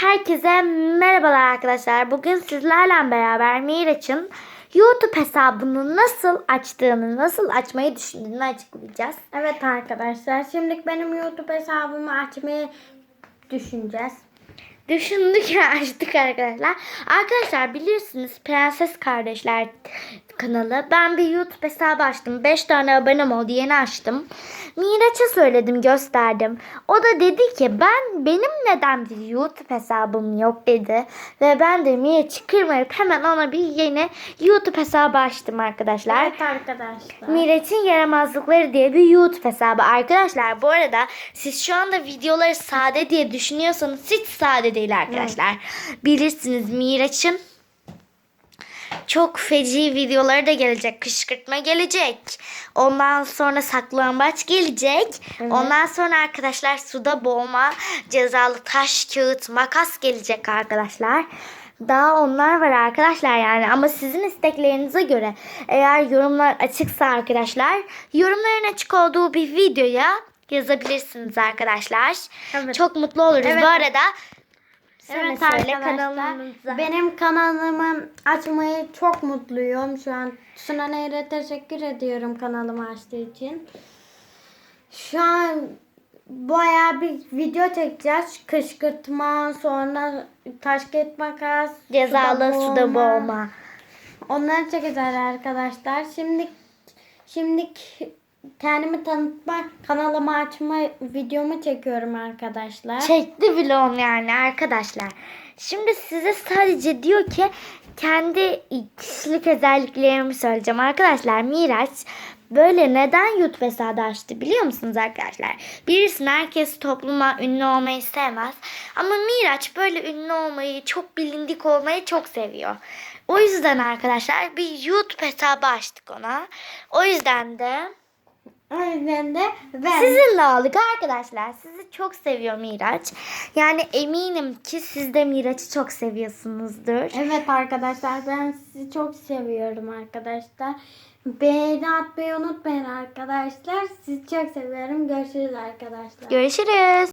Herkese merhabalar arkadaşlar. Bugün sizlerle beraber Miraç'ın YouTube hesabını nasıl açtığını, nasıl açmayı düşündüğünü açıklayacağız. Evet arkadaşlar şimdi benim YouTube hesabımı açmayı düşüneceğiz. Düşündük ve açtık arkadaşlar. Arkadaşlar bilirsiniz Prenses Kardeşler kanalı. Ben bir YouTube hesabı açtım. 5 tane abonem oldu. Yeni açtım. Miraç'a söyledim gösterdim. O da dedi ki ben benim neden bir YouTube hesabım yok dedi. Ve ben de Miraç'ı kırmayıp hemen ona bir yeni YouTube hesabı açtım arkadaşlar. Evet arkadaşlar. Miraç'ın yaramazlıkları diye bir YouTube hesabı. Arkadaşlar bu arada siz şu anda videoları sade diye düşünüyorsanız hiç sade değil arkadaşlar. Bilirsiniz Miraç'ın çok feci videoları da gelecek. Kışkırtma gelecek. Ondan sonra saklambaç gelecek. Ondan sonra arkadaşlar suda boğma, cezalı taş, kağıt, makas gelecek arkadaşlar. Daha onlar var arkadaşlar yani ama sizin isteklerinize göre eğer yorumlar açıksa arkadaşlar yorumların açık olduğu bir videoya yazabilirsiniz arkadaşlar. Evet. Çok mutlu oluruz. Evet. Bu arada sen Evet söyle kanalımıza. Benim kanalımı açmayı çok mutluyum şu an. Suna Nehir'e teşekkür ediyorum kanalımı açtığı için. Şu an bayağı bir video çekeceğiz. Kışkırtma, sonra taş ket makas, Cezalı suda boğma. Onları çekeceğiz arkadaşlar. Şimdi şimdi kendimi tanıtma, kanalımı açma videomu çekiyorum arkadaşlar. Çekti vlog yani arkadaşlar. Şimdi size sadece diyor ki kendi kişilik özelliklerimi söyleyeceğim. Arkadaşlar Miraç böyle neden YouTube hesabı açtı biliyor musunuz arkadaşlar? Bilirsin herkes topluma ünlü olmayı sevmez. Ama Miraç böyle ünlü olmayı, çok bilindik olmayı çok seviyor. O yüzden arkadaşlar bir YouTube hesabı açtık ona. O yüzden de O yüzden de ben Sizinle aldık arkadaşlar. Sizi çok seviyor Miraç. Yani eminim ki siz de Miraç'ı çok seviyorsunuzdur. Evet arkadaşlar ben sizi çok seviyorum arkadaşlar. Beğeni atmayı unutmayın arkadaşlar. Sizi çok seviyorum. Görüşürüz arkadaşlar. Görüşürüz.